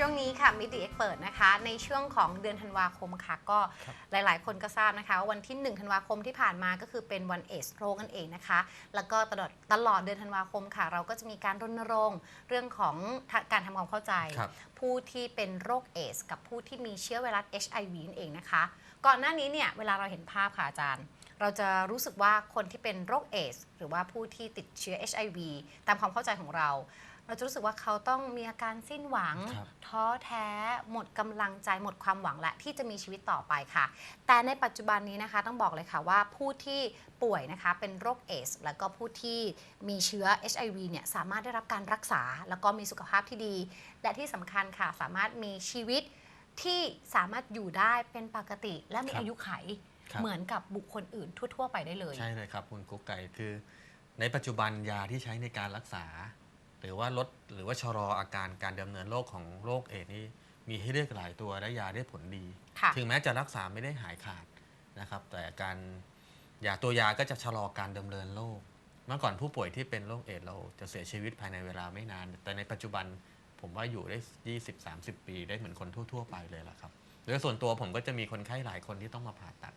ช่วงนี้ค่ะมิติเอ็กเปิดนะคะ ในช่วงของเดือนธันวาคมค่ะ ก็ครับหลาย ๆ คนก็ทราบนะคะว่าวันที่ 1 ธันวาคมที่ผ่านมาก็คือเป็นวันเอสโรคนั่นเองนะคะ แล้วก็ตลอดตลอดเดือนธันวาคมค่ะ เราก็จะมีการรณรงค์เรื่องของการทำความเข้าใจครับผู้ที่เป็นโรคเอส กับผู้ที่มีเชื้อไวรัส HIV นั่นเองนะคะ ก่อนหน้านี้เนี่ยเวลาเราเห็นภาพค่ะอาจารย์เราจะรู้สึกว่าคนที่เป็นโรคเอส หรือว่าผู้ที่ติดเชื้อ HIV ตามความเข้าใจของเรา เราจะรู้สึกว่าเขาต้องมีอาการสิ้นหวัง ครับ ท้อแท้ หมดกำลังใจหมดความหวังและที่จะมีชีวิตต่อไปค่ะ แต่ในปัจจุบันนี้นะคะต้องบอกเลยค่ะว่าผู้ที่ป่วยนะคะเป็นโรคเอส แล้วก็ผู้ที่มีเชื้อ HIV เนี่ยสามารถได้รับการรักษา แล้วก็มีสุขภาพที่ดี และที่สำคัญค่ะสามารถมีชีวิตที่สามารถอยู่ได้เป็นปกติ และมีครับอายุไข ครับ เหมือนกับบุคคลอื่นทั่ว ๆ ไปได้เลย ใช่เลยครับคุณกุ๊กไก่คือ ในปัจจุบันยาที่ใช้ในการรักษา หรือว่าลดหรือว่าชะลออาการการดำเนินโรคของโรคเอดส์นี่มีให้เลือกหลายตัวและยาได้ผลดี ค่ะ ถึงแม้จะรักษาไม่ได้หายขาดนะครับ แต่การยาตัวยาก็จะชะลอการดำเนินโรคเมื่อก่อนผู้ป่วยที่เป็นโรคเอดส์เราจะเสียชีวิตภายในเวลาไม่นาน แต่ในปัจจุบันผมว่าอยู่ได้ 20-30 ปี ได้เหมือนคนทั่ว ๆ ไปเลยละครับโดยส่วนตัวผมก็จะมีคนไข้หลายคนที่ต้องมาผ่าตัด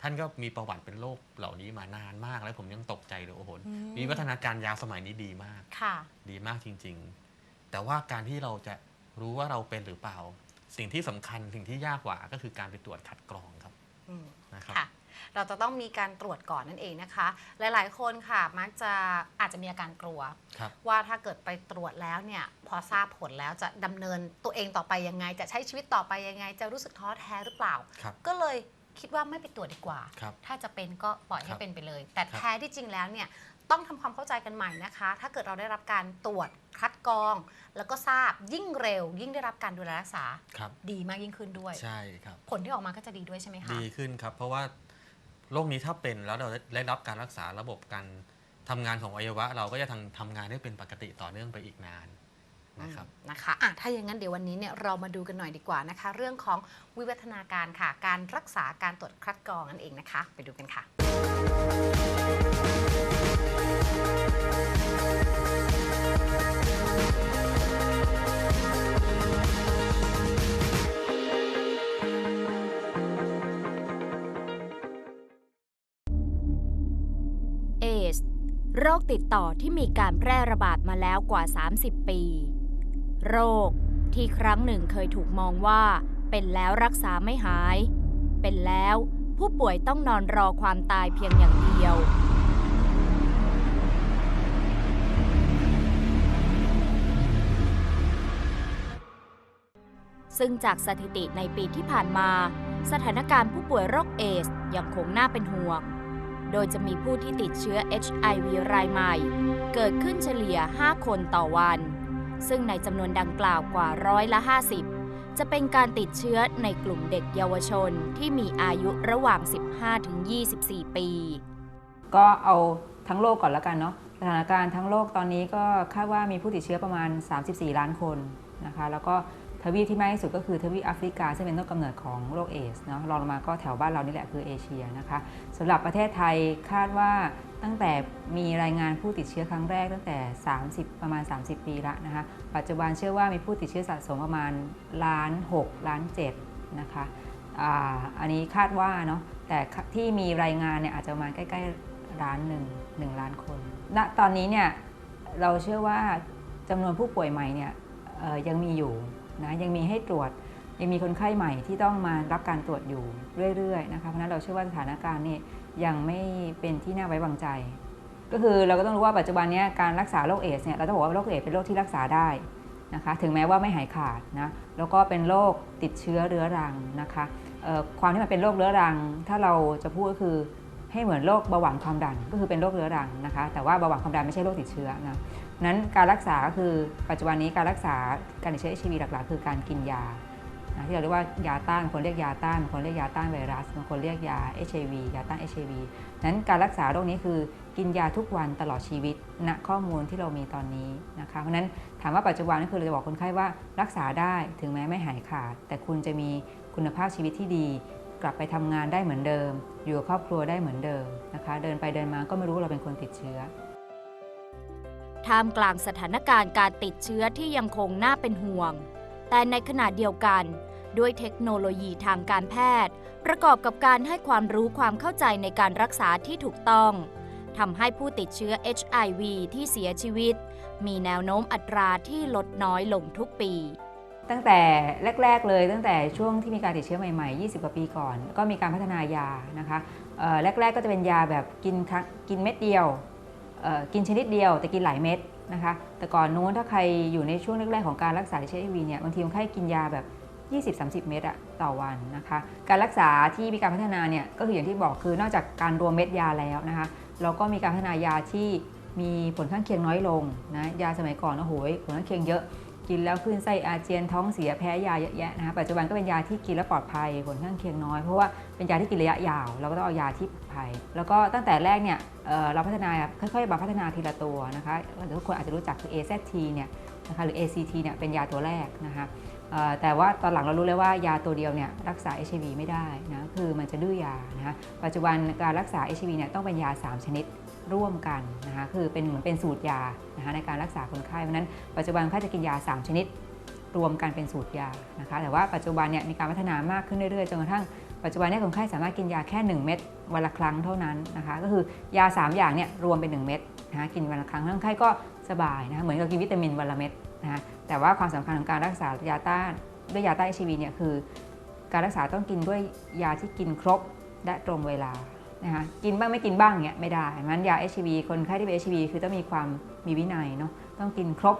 ท่านก็มีประวัติเป็นโรคเหล่านี้มานานมากแล้วผมยังตกใจเลยโอ้โหอืมมีวัฒนาการยาสมัยนี้ดีมาก ค่ะ ดีมากจริง ๆ แต่ว่าการที่เราจะรู้ว่าเราเป็นหรือเปล่า สิ่งที่สำคัญสิ่งที่ยากกว่าก็คือการไปตรวจคัดกรองครับอืม นะครับ ค่ะ เราจะต้องมีการตรวจก่อนนั่นเองนะคะ หลายๆ คนค่ะ มักจะอาจจะมีอาการกลัว ครับ ว่าถ้าเกิดไปตรวจแล้วเนี่ย พอทราบผลแล้วจะดำเนินตัวเองต่อไปยังไง จะใช้ชีวิตต่อไปยังไง จะรู้สึกท้อแท้หรือเปล่า ครับ ก็เลย คิดว่าไม่ไปตรวจดีกว่า ครับ ถ้าจะเป็นก็ปล่อยให้ครับเป็นไปเลย แต่ครับแท้ที่จริงแล้วเนี่ยต้องทำความเข้าใจกันใหม่นะคะ ถ้าเกิดเราได้รับการตรวจคัดกรอง แล้วก็ทราบยิ่งเร็ว ยิ่งได้รับการดูแลรักษาครับ ดีมากยิ่งขึ้นด้วย ใช่ครับ ผลที่ออกมาก็จะดีด้วยใช่ไหมคะ ดีขึ้นครับ เพราะว่าโรคนี้ถ้าเป็นแล้วเราได้รับการรักษาระบบการทำงานของอวัยวะ เราก็จะทำทำงานได้เป็นปกติต่อเนื่องไปอีกนาน นะครับอืมนะคะอะถ้าอย่างนั้นเดี๋ยววันนี้เนี่ยเรามาดูกันหน่อยดีกว่านะคะ เรื่องของวิวัฒนาการค่ะ การรักษาการตรวจคัดกรองนั่นเองนะคะ ไปดูกันค่ะ เอส โรคติดต่อที่มีการแพร่ระบาดมาแล้วกว่า 30 ปี โรค ที่ครั้งหนึ่งเคยถูกมองว่า เป็นแล้วรักษาไม่หาย เป็นแล้วผู้ป่วยต้องนอนรอความตายเพียงอย่างเดียว ซึ่งจากสถิติในปีที่ผ่านมา สถานการณ์ผู้ป่วยโรคเอสยังคงน่าเป็นห่วง โดยจะมีผู้ที่ติดเชื้อ HIV รายใหม่ เกิดขึ้นเฉลี่ย 5 คนต่อวัน ซึ่งในจำนวนดังกล่าวกว่าร้อยละ 50 จะเป็นการติดเชื้อในกลุ่มเด็กเยาวชนที่มีอายุระหว่าง 15-24 ปี ก็เอาทั้งโลกก่อนแล้วกันเนาะสถานการณ์ทั้งโลกตอนนี้ก็คาดว่ามีผู้ติดเชื้อประมาณ 34 ล้านคนนะคะ แล้วก็ทวีปที่มากที่สุดก็คือทวีปแอฟริกา ซึ่งเป็นต้นกำเนิดของโรคเอสเนาะรองลงมาก็แถวบ้านเรานี่แหละคือเอเชียนะคะสำหรับประเทศไทยคาดว่า ตั้งแต่มีรายงานผู้ติดเชื้อครั้งแรกตั้งแต่ 30 ประมาณ 30 ปีละนะคะ ปัจจุบันเชื่อว่ามีผู้ติดเชื้อสะสมประมาณล้าน6ล้าน7นะคะอ,อันนี้คาดว่าเนาะแต่ที่มีรายงานเนี่ยอาจจะมาใกล้ๆล้านหนึ่งหนึ่งล้านคนณตอนนี้เนี่ยเราเชื่อว่าจำนวนผู้ป่วยใหม่เนี่ยยังมีอยู่นะยังมีให้ตรวจ ยังมีคนไข้ใหม่ที่ต้องมารับการตรวจอยู่เรื่อยๆนะคะเพราะนั้นเราเชื่อว่าสถานการณ์นี่ยังไม่เป็นที่น่าไว้วางใจ ก็คือเราก็ต้องรู้ว่าปัจจุบันนี้การรักษาโรคเอดส์เนี่ยเราต้องบอกว่าโรคเอดส์เป็นโรคที่รักษาได้นะคะถึงแม้ว่าไม่หายขาดนะแล้วก็เป็นโรคติดเชื้อเรื้อรังนะคะความที่มันเป็นโรคเรื้อรัง ถ้าเราจะพูดก็คือให้เหมือนโรคเบาหวานความดันก็คือเป็นโรคเรื้อรังนะคะ แต่ว่าเบาหวานความดันไม่ใช่โรคติดเชื้อนะนั้นการรักษาก็คือปัจจุบันนี้การรักษาการติดเชื้อ HIV หลักๆ คือการกินยา ที่เราเรียกว่ายาต้านบางคนเรียกยาต้านบางคนเรียกยาต้านไวรัสบางคนเรียกยา HIV ยาต้าน HIV นั้นการรักษาโรคนี้คือกินยาทุกวันตลอดชีวิตณข้อมูลที่เรามีตอนนี้นะคะเพราะนั้นถามว่าปัจจุบันก็คือเราจะบอกคนไข้ว่ารักษาได้ถึงแม้ไม่หายขาด แต่คุณจะมีคุณภาพชีวิตที่ดี กลับไปทำงานได้เหมือนเดิม อยู่กับครอบครัวได้เหมือนเดิมนะคะ เดินไปเดินมาก็ไม่รู้เราเป็นคนติดเชื้อท่ามกลางสถานการณ์การติดเชื้อที่ยังคงน่าเป็นห่วง แต่ในขณะเดียวกัน ด้วยเทคโนโลยีทางการแพทย์ ประกอบกับการให้ความรู้ความเข้าใจในการรักษาที่ถูกต้องทำให้ผู้ติดเชื้อ HIV ที่เสียชีวิต มีแนวโน้มอัตราที่ลดน้อยลงทุกปี ตั้งแต่แรก ๆ เลยตั้งแต่ช่วงที่มีการติดเชื้อใหม่ ๆ 20 กว่าปีก่อน ก็มีการพัฒนายานะคะแรก ๆ ก็จะเป็นยาแบบกินครกินเม็ดเดียวกินชนิดเดียวแต่กินหลายเม็ด นะคะแต่ก่อนนู้นถ้าใครอยู่ในช่วงแรกๆของการรักษาเชื้อ HIV เนี่ยบางทีคนไข้กินยาแบบ20-30 เม็ดอะต่อวันนะคะ การรักษาที่มีการพัฒนาเนี่ยก็คืออย่างที่บอกคือนอกจากการรวมเม็ดยาแล้วนะคะเราก็มีการพัฒนายาที่มีผลข้างเคียงน้อยลงนะยาสมัยก่อนโอ้โหผลข้างเคียงเยอะ กินแล้วขึ้นไส้อาเจียนท้องเสียแพ้ยาเยอะแยะนะคะปัจจุบันก็เป็นยาที่กินแล้วปลอดภัยผลข้างเคียงน้อยเพราะว่าเป็นยาที่กินระยะยาว เราก็ต้องเอายาที่ปลอดภัย แล้วก็ตั้งแต่แรกเนี่ยเเราพัฒนาค่อยๆมาพัฒนาทีละตัวนะคะทุกคนอาจจะรู้จักคือ AZT เนี่ยนะคะหรือ ACT เนี่ยเป็นยาตัวแรกนะคะแต่ว่าตอนหลังเรารู้เลยว่ายาตัวเดียวเนี่ยรักษา HIV ไม่ได้นะคือมันจะดื้อยานะคะปัจจุบันการรักษา HIV เนี่ยต้องเป็นยา 3 ชนิด ร่วมกันนะคะคือเป็นเหมือนเป็นสูตรยานะคะในการรักษาคนไข้เพราะนั้นปัจจุบันคนไข้จะกินยา 3 ชนิด รวมกันเป็นสูตรยานะคะแต่ว่าปัจจุบันเนี่ยมีการพัฒนามากขึ้นเรื่อยๆจนกระทั่งปัจจุบันเนี่ยคนไข้สามารถกินยาแค่ 1 เม็ดวันละครั้งเท่านั้นนะคะก็คือยา 3 อย่างเนี่ยรวมเป็น 1 เม็ดนะคะกินวันละครั้งคนไข้ก็สบายนะคะเหมือนกับกินวิตามินวันละเม็ดนะคะแต่ว่าความสำคัญของการรักษายาต้านด้วยยาต้านเอชวีเนี่ยคือ การรักษาต้องกินด้วยยาที่กินครบและตรงเวลา นะคะกินบ้างไม่กินบ้างเงี้ยไม่ได้มันยา HIV คนไข้ที่เป็น HIV คือต้องมีความมีวินัยเนาะต้องกินครบ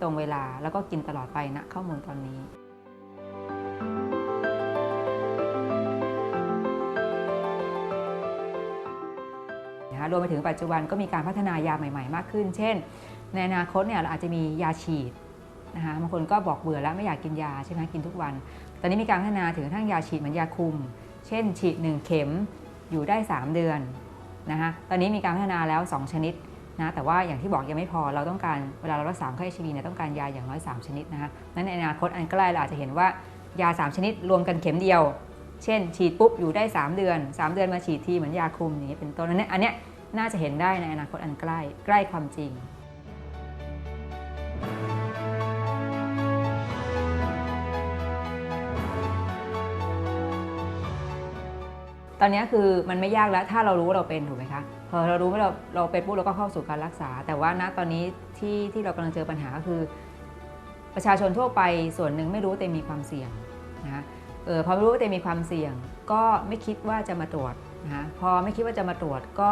ตรงเวลาแล้วก็กินตลอดไปณข้อมูลตอนนี้นะคะรวมไปถึงปัจจุบันก็มีการพัฒนายาใหม่ ๆ มากขึ้น เช่น ในอนาคตเนี่ยเราอาจจะมียาฉีดนะคะบางคนก็บอกเบื่อแล้วไม่อยากกินยาใช่ไหมกินทุกวัน ตอนนี้มีการพัฒนาถึงทั้งยาฉีดเหมือนยาคุม เช่น ฉีด 1 เข็ม อยู่ได้ 3 เดือนนะคะตอนนี้มีการพัฒนาแล้ว 2 ชนิดนะแต่ว่าอย่างที่บอกยังไม่พอเราต้องการเวลาเรารักษาไข้ HIV เนี่ยต้องการยาอย่างน้อย 3 ชนิดนะคะนั้นในอนาคตอันใกล้เราอาจจะเห็นว่ายา 3 ชนิดรวมกันเข็มเดียว เช่น ฉีดปุ๊บอยู่ได้ 3 เดือน 3 เดือนมาฉีดทีเหมือนยาคุมอย่างนี้เป็นต้นอันเนี้ยอันเนี้ยน่าจะเห็นได้ในอนาคตอันใกล้ใกล้ความจริง ตอนนี้คือมันไม่ยากแล้วถ้าเรารู้ว่าเราเป็นถูกไหมคะพอเรารู้ว่าเราเราเป็นปุ๊บเราก็เข้าสู่การรักษา แต่ว่าณตอนนี้ที่ที่เรากำลังเจอปัญหาก็คือ ประชาชนทั่วไปส่วนหนึ่งไม่รู้ว่าตัวเองมีความเสี่ยงนะเออพอรู้ว่าตัวเองมีความเสี่ยง ก็ไม่คิดว่าจะมาตรวจนะพอไม่คิดว่าจะมาตรวจก็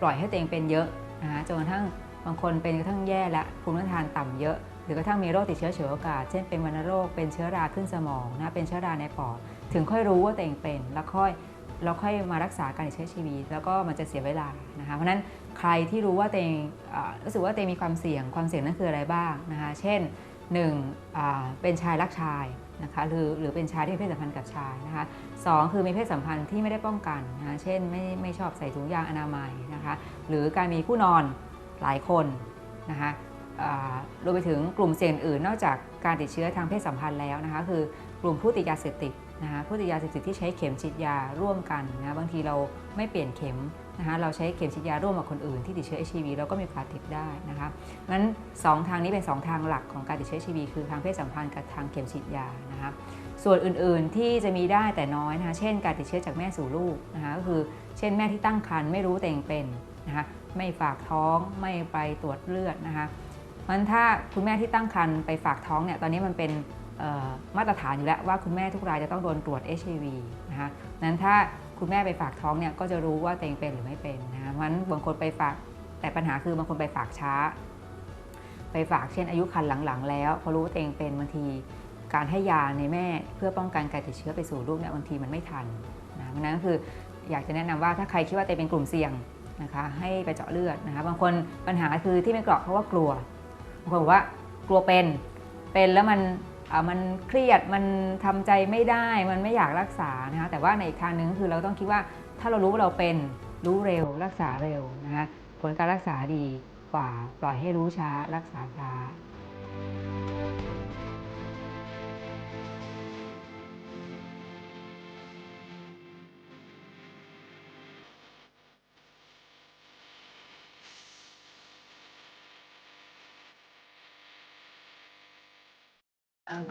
ปล่อยให้ตัวเองเป็นเยอะนะจนกระทั่งบางคนเป็นกระทั่งแย่และภูมิต้านทานต่ำเยอะ หรือกระทั่งมีโรคติดเชื้อเฉวยโอกาส เช่นเป็นวัณโรคเป็นเชื้อราขึ้นสมองนะเป็นเชื้อราในปอดถึงค่อยรู้ว่าตัวเองเป็นแล้วค่อย เราค่อยมารักษาการติดเชื้อชีวิต แล้วก็มันจะเสียเวลานะคะเพราะฉะนั้นใครที่รู้ว่าตัวเองรู้สึกว่าตัวเองมีความเสี่ยงความเสี่ยงนั้นคืออะไรบ้างนะคะเช่นหนึ่งเป็นชายรักชายนะคะหรือหรือเป็นชายที่มีเพศสัมพันธ์กับชายนะคะสองคือมีเพศสัมพันธ์ที่ไม่ได้ป้องกันนะคะเช่นไม่ไม่ชอบใส่ถุงยางอนามัยนะคะหรือการมีคู่นอนหลายคนนะคะ รวมไปถึงกลุ่มเสี่ยงอื่น นอกจากการติดเชื้อทางเพศสัมพันธ์แล้วนะคะคือกลุ่มผู้ติดยาเสพติดนะคะผู้ติดยาเสพติดที่ใช้เข็มฉีดยาร่วมกันนะบางทีเราไม่เปลี่ยนเข็มนะคะเราใช้เข็มฉีดยาร่วมกับคนอื่นที่ติดเชื้อ HIV เราก็มีโอกาสติดได้นะคะนั้นสองทางนี้เป็น 2 ทางหลักของการติดเชื้อ HIV คือทางเพศสัมพันธ์กับทางเข็มฉีดยานะคะส่วนอื่นๆที่จะมีได้แต่น้อยนะคะเช่น การติดเชื้อจากแม่สู่ลูกนะคะก็คือเช่นแม่ที่ตั้งครรภ์ไม่รู้ตัวเองเป็นนะคะไม่ฝากท้องไม่ไปตรวจเลือดนะคะ ราะฉะนั้นถ้าคุณแม่ที่ตั้งครรภ์ไปฝากท้องเนี่ยตอนนี้มันเป็นมาตรฐานอยู่แล้วว่าคุณแม่ทุกรายจะต้องโดนตรวจ HIV นะคะนั้นถ้าคุณแม่ไปฝากท้องเนี่ยก็จะรู้ว่าตัวเองเป็นหรือไม่เป็นนะคะเพราะฉะนั้นบางคนไปฝากแต่ปัญหาคือบางคนไปฝากช้า ไปฝากเช่นอายุคันหลังๆ แล้วพอรู้ว่าตัวเองเป็นบางทีการให้ยาในแม่เพื่อป้องกันการติดเชื้อไปสู่ลูกเนี่ยบางทีมันไม่ทันนะเพราะนั้นก็คืออยากจะแนะนำว่าถ้าใครคิดว่าตัวเองเป็นกลุ่มเสี่ยงนะคะให้ไปเจาะเลือดนะคะบางคนปัญหาคือที่ไม่เจาะเพราะว่ากลัว บางคนบอกว่ากลัวเป็นเป็นแล้วมันมันเครียดมันทำใจไม่ได้มันไม่อยากรักษานะคะแต่ว่าในอีกทางหนึงคือเราต้องคิดว่าถ้าเรารู้ว่าเราเป็นรู้เร็วรักษาเร็วนะคะผลการรักษาดีกว่าปล่อยให้รู้ช้ารักษาช้า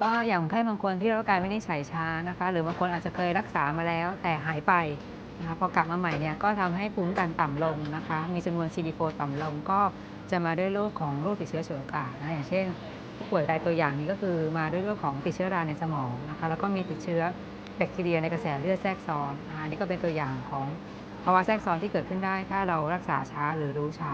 ก็อย่างคนไข้บางคนที่รับการวินิจฉัยช้านะคะ หรือบางคนอาจจะเคยรักษามาแล้วแต่หายไปนะคะพอกลับมาใหม่เนี่ยก็ทำให้ภูมิคุ้มกันต่ำลงนะคะ มีจำนวน CD4 ต่ำลงก็จะมาด้วยโรคของโรคติดเชื้อฉวยโอกานะอย่างเช่นผู้ป่วยรายตัวอย่างนี้ก็คือมาด้วยโรคของติดเชื้อราในสมองนะคะแล้วก็มีติดเชื้อแบคทีเรียในกระแสเลือดแทรกซ้อนอันนี่ก็เป็นตัวอย่างของภาวะแทรกซ้อนที่เกิดขึ้นได้ถ้าเรารักษาช้าหรือรู้ช้า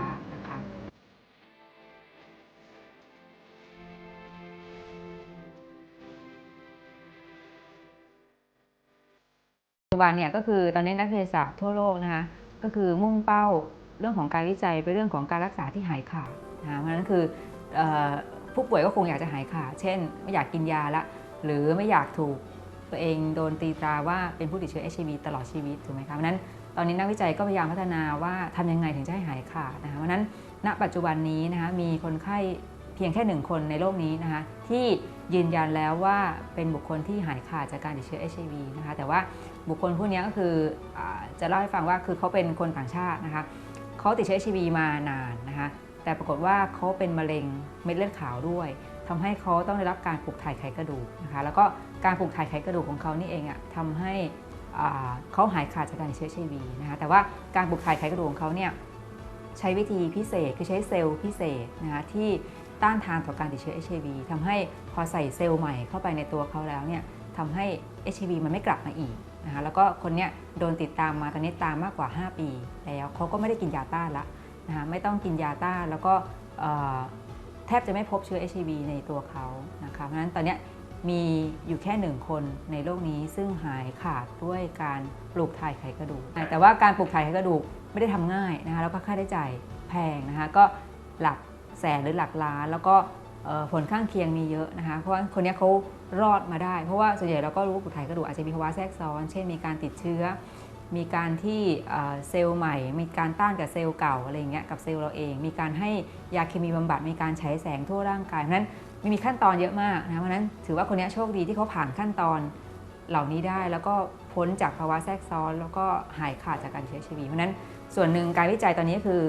จจุบันเนี่ยก็คือตอนนี้นักเภสัชทั่วโลกนะคะก็คือมุ่งเป้าเรื่องของการวิจัยไปเรื่องของการรักษาที่หายขาดนะเพราะฉะนั้นคืออผู้ป่วยก็คงอยากจะหายขาดเช่น ไม่อยากกินยาละ หรือไม่อยากถูกตัวเองโดนตีตราว่าเป็นผู้ติดเชื้อ HIV ตลอดชีวิตถูกไหมคะเพราะฉะนั้นตอนนี้นักวิจัยก็พยายามพัฒนาว่าทำยังไงถึงจะให้หายขาดนะคะเพราะฉะนั้นณปัจจุบันนี้นะคะมีคนไข้เพียงแค่หนึ่งคนในโลกนี้นะคะที่ยืนยันแล้วว่าเป็นบุคคลที่หายขาดจากการติดเชื้อ HIV นะคะแต่ว่า บุคคลผู้นี้ก็คืออจะเล่าให้ฟังว่าคือเขาเป็นคนต่างชาตินะคะเขาติดเชื้อ HIV มานานนะคะแต่ปรากฏว่าเขาเป็นมะเร็งเม็ดเลือดขาวด้วยทำให้เขาต้องได้รับการปลูกถ่ายไขกระดูกนะคะแล้วก็การปลูกถ่ายไขกระดูกของเขานี่เองอะทำให้เขาหายขาดจากการติดเชื้อ HIV นะคะแต่ว่าการปลูกถ่ายไขกระดูกของเขาเนี่ยใช้วิธีพิเศษคือใช้เซลล์พิเศษนะคะที่ต้านทานต่อการติดเชื้อ HIV ทำให้พอใส่เซลล์ใหม่เข้าไปในตัวเขาแล้วเนี่ยทำให้ HIV มันไม่กลับมาอีก นะคะแล้วก็คนเนี้ยโดนติดตามมาตอนนี้ตามมากกว่า 5 ปีแล้วเขาก็ไม่ได้กินยาต้านละนะคะไม่ต้องกินยาต้านแล้วก็แทบจะไม่พบเชื้อ HIV ในตัวเขานะคะเพราะฉะนั้นตอนนี้มีอยู่แค่หนึ่งคนในโลกนี้ซึ่งหายขาดด้วยการปลูกถ่ายไขกระดูก แต่ว่าการปลูกถ่ายไขกระดูกไม่ได้ทำง่ายนะคะแล้วก็ค่าใช้จ่ายแพงนะคะก็หลักแสนหรือหลักล้าน แล้วก็ผลข้างเคียงมีเยอะนะคะเพราะว่าคนนี้เขา รอดมาได้ เพราะว่าส่วนใหญ่เราก็รู้ว่าปลูกถ่ายกระดูกอาจจะมีภาวะแทรกซ้อน เช่นมีการติดเชื้อ มีการที่เซลล์ใหม่ มีการต้านกับเซลล์เก่าอะไรอย่างเงี้ยกับเซลล์เราเอง มีการให้ยาเคมีบำบัด มีการฉายแสงทั่วร่างกาย เพราะนั้นม,มีขั้นตอนเยอะมากนะ เพราะนั้นถือว่าคนนี้โชคดีที่เขาผ่านขั้นตอนเหล่านี้ได้แล้วก็พ้นจากภาวะแทรกซ้อน แล้วก็หายขาดจากการเชื้อชีวิตเพราะนั้นส่วนหนึ่งการวิจัยตอนนี้คือ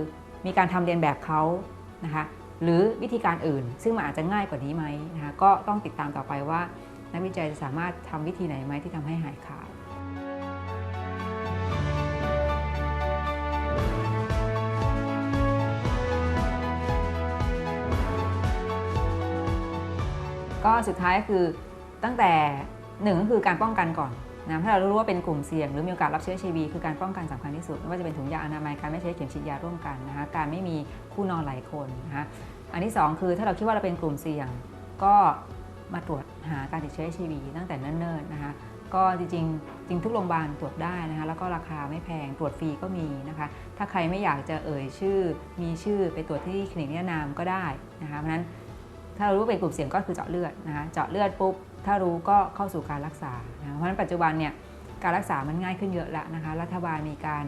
มีการทำเรียนแบบเขานะคะ หรือวิธีการอื่น ซึ่งมันอาจจะง่ายกว่านี้ไหมนะคะก็ต้องติดตามต่อไปว่า นักวิจัยจะสามารถทำวิธีไหนไหมที่ทำให้หายขาดก็สุดท้ายคือตั้งแต่หนึ่งก็คือการป้องกันก่อน นะถ้าเรารู้ว่าเป็นกลุ่มเสี่ยง หรือมีโอกาสรับเชื้อ HIV คือการป้องกันสำคัญที่สุดไม่ว่าจะเป็นถุงยาอนามัยการไม่ใช้เข็มฉีดยาร่วมกันนะคะการไม่มีคู่นอนหลายคนนะคะอันที่สองคือถ้าเราคิดว่าเราเป็นกลุ่มเสี่ยง ก็มาตรวจหาการติดเชื้อ HIV ตั้งแต่เนิ่นๆนะคะก็จริงๆจริงทุกโรงพยาบาลตรวจได้นะคะแล้วก็ราคาไม่แพงตรวจฟรีก็มีนะคะถ้าใครไม่อยากจะเอ่ยชื่อ มีชื่อไปตรวจที่คลินิกแนะนำก็ได้นะคะเพราะฉะนั้นถ้าเรารู้ว่าเป็นกลุ่มเสี่ยงก็คือเจาะเลือดนะคะเจาะเลือดปุ๊บ ถ้ารู้ก็เข้าสู่การรักษานะเพราะฉะนั้นปัจจุบันเนี่ยการรักษามันง่ายขึ้นเยอะแล้วนะคะ รัฐบาลมีการ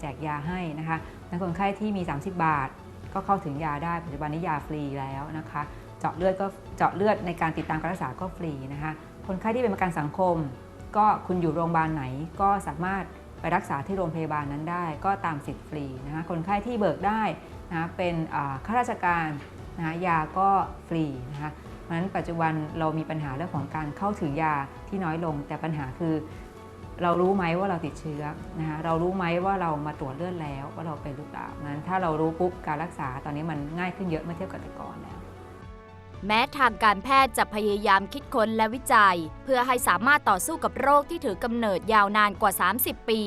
แจกยาให้นะคะนักคนไข้ที่มี 30 บาท ก็เข้าถึงยาได้ ปัจจุบันนี้ยาฟรีแล้วนะคะ เจาะเลือดก็เจาะเลือดในการติดตามการรักษาก็ฟรีนะคะ คนไข้ที่เป็นประกันสังคม ก็คุณอยู่โรงพยาบาลไหนก็สามารถไปรักษาที่โรงพยาบาลนั้นได้ ก็ตามสิทธิ์ฟรีนะคะ คนไข้ที่เบิกได้นะะเป็นข้าราชการนะะยาก็ฟรีนะคะ ราะฉะนั้นปัจจุบันเรามีปัญหาเรื่องของการเข้าถึงยาที่น้อยลง แต่ปัญหาคือ เรารู้ไหมว่าเราติดเชื้อนะคะเรารู้ไหมว่าเรามาตรวจเลือดแล้วว่าเราเป็นหรือเปล่านั้นถ้าเรารู้ปุ๊บการรักษาตอนนี้มันง่ายขึ้นเยอะเมื่อเทียบกับแต่ก่อนแล้วแม้ทางการแพทย์จะพยายามคิดค้นและวิจัย เพื่อให้สามารถต่อสู้กับโรคที่ถือกำเนิดยาวนานกว่า 30 ปี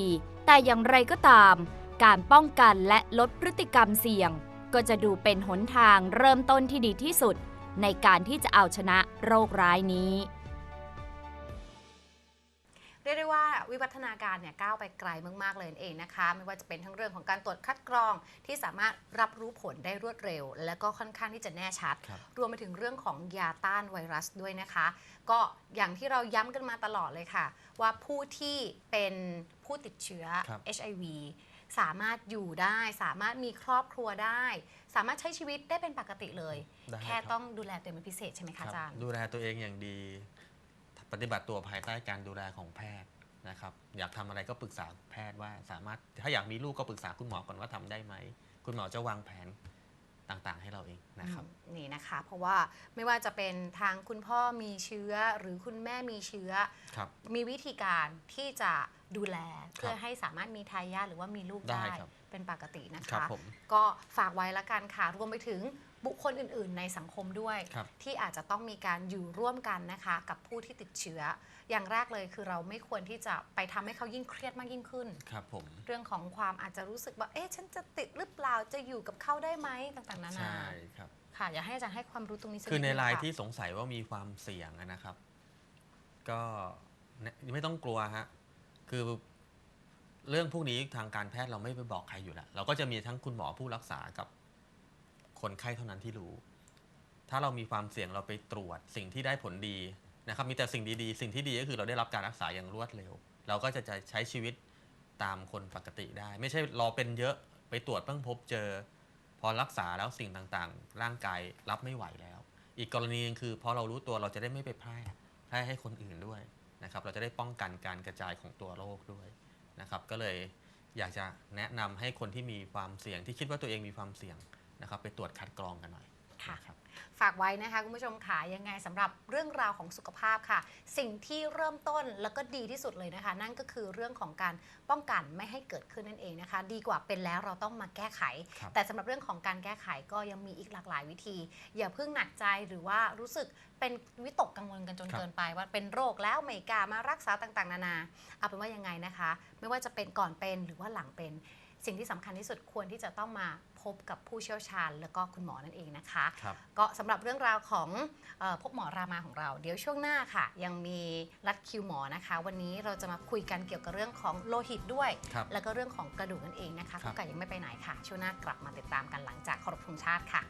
แต่อย่างไรก็ตาม การป้องกันและลดพฤติกรรมเสี่ยง ก็จะดูเป็นหนทางเริ่มต้นที่ดีที่สุด ในการที่จะเอาชนะโรคร้ายนี้ เรียกได้ว่าวิวัฒนาการเนี่ยก้าวไปไกลมากๆเลยนั่นเองนะคะ ไม่ว่าจะเป็นทั้งเรื่องของการตรวจคัดกรองที่สามารถรับรู้ผลได้รวดเร็ว และก็ค่อนข้างที่จะแน่ชัด ครับ รวมไปถึงเรื่องของยาต้านไวรัสด้วยนะคะ ก็อย่างที่เราย้ำกันมาตลอดเลยค่ะ ว่าผู้ที่เป็นผู้ติดเชื้อ ครับ HIV สามารถอยู่ได้ สามารถมีครอบครัวได้ สามารถใช้ชีวิตได้เป็นปกติเลย ได้แค่รับ ต้องดูแลตัวเองเป็นพิเศษใช่ไหมครัคะบอาจารย์ ดูแลตัวเองอย่างดี ปฏิบัติตัวภายใต้การดูแลของแพทย์นะครับ อยากทำอะไรก็ปรึกษาแพทย์ว่าสามารถถ้าอยากมีลูกก็ปรึกษาคุณหมอก่อนว่าทำได้ไหม คุณหมอจะวางแผนต่างๆ ให้เราเองนะครับ อืมนี่นะคะ เพราะว่าไม่ว่าจะเป็นทางคุณพ่อมีเชื้อหรือคุณแม่มีเชื้อ ครับ มีวิธีการที่จะ ดูแล เพื่อให้สามารถมีทายาทหรือว่ามีลูกได้ได้ครับเป็นปกตินะครัคะบผมก็ฝากไว้ละกันค่ะ รวมไปถึงบุคคลอื่น ๆ ในสังคมด้วยครับที่อาจจะต้องมีการอยู่ร่วมกันนะคะ กับผู้ที่ติดเชื้อ อย่างแรกเลยคือเราไม่ควรที่จะไปทำให้เขายิ่งเครียดมากยิ่งขึ้นครับผมเรื่องของความอาจจะรู้สึกว่าเอ๊ะฉันจะติดหรือเปล่าจะอยู่กับเขาได้ไหมต่างๆนานาใช่ครับค่ะอยากให้อาจารย์ให้ความรู้ตรงนี้สักคือในดงรายะที่สงสัยว่ามีความเสี่ยงอะนะครับ ก็ไม่ต้องกลัวฮะ คือเรื่องพวกนี้ทางการแพทย์เราไม่ไปบอกใครอยู่แล้ว เราก็จะมีทั้งคุณหมอผู้รักษากับคนไข้เท่านั้นที่รู้ ถ้าเรามีความเสี่ยงเราไปตรวจสิ่งที่ได้ผลดีนะครับ มีแต่สิ่งดีๆ สิ่งที่ดีก็คือเราได้รับการรักษาอย่างรวดเร็ว เราก็จะใช้ชีวิตตามคนปกติได้ ไม่ใช่รอเป็นเยอะไปตรวจเพิ่งพบเจอ พอรักษาแล้วสิ่งต่างๆ ร่างกายรับไม่ไหวแล้ว อีกกรณีหนึงคือพอเรารู้ตัวเราจะได้ไม่ไปแพร่แพร่ให้คนอื่นด้วย นะครับเราจะได้ป้องกันการกระจายของตัวโรคด้วยนะครับก็เลยอยากจะแนะนำให้คนที่มีความเสี่ยงที่คิดว่าตัวเองมีความเสี่ยงนะครับไปตรวจคัดกรองกันหน่อย ค่ะนะครับฝากไว้นะคะคุณผู้ชมค่ะยังไงสำหรับเรื่องราวของสุขภาพค่ะ สิ่งที่เริ่มต้นแล้วก็ดีที่สุดเลยนะคะ นั่นก็คือเรื่องของการป้องกันไม่ให้เกิดขึ้นนั่นเองนะคะ ดีกว่าเป็นแล้วเราต้องมาแก้ไขครับแต่สำหรับเรื่องของการแก้ไขก็ยังมีอีกหลากหลายวิธี อย่าเพิ่งหนักใจหรือว่ารู้สึกเป็นวิตกกังวลกันจนครับเกินไป ว่าเป็นโรคแล้วไม่กล้ามารักษาต่างๆ นานาเอาเป็นว่ายังไงนะคะ ไม่ว่าจะเป็นก่อนเป็นหรือว่าหลังเป็น สิ่งที่สำคัญที่สุดควรที่จะต้องมาพบกับผู้เชี่ยวชาญ แล้วก็คุณหมอนั่นเองนะคะ ครับ ก็สำหรับเรื่องราวของเออพบหมอรามาของเรา เดี๋ยวช่วงหน้าค่ะ ยังมีรัดคิวหมอนะคะ วันนี้เราจะมาคุยกันเกี่ยวกับเรื่องของโลหิตด้วย ครับ แล้วก็เรื่องของกระดูกนั่นเองนะคะครับกุ๊กไก่ยังไม่ไปไหนค่ะ ช่วงหน้ากลับมาติดตามกันหลังจากเคารพธงชาติค่ะ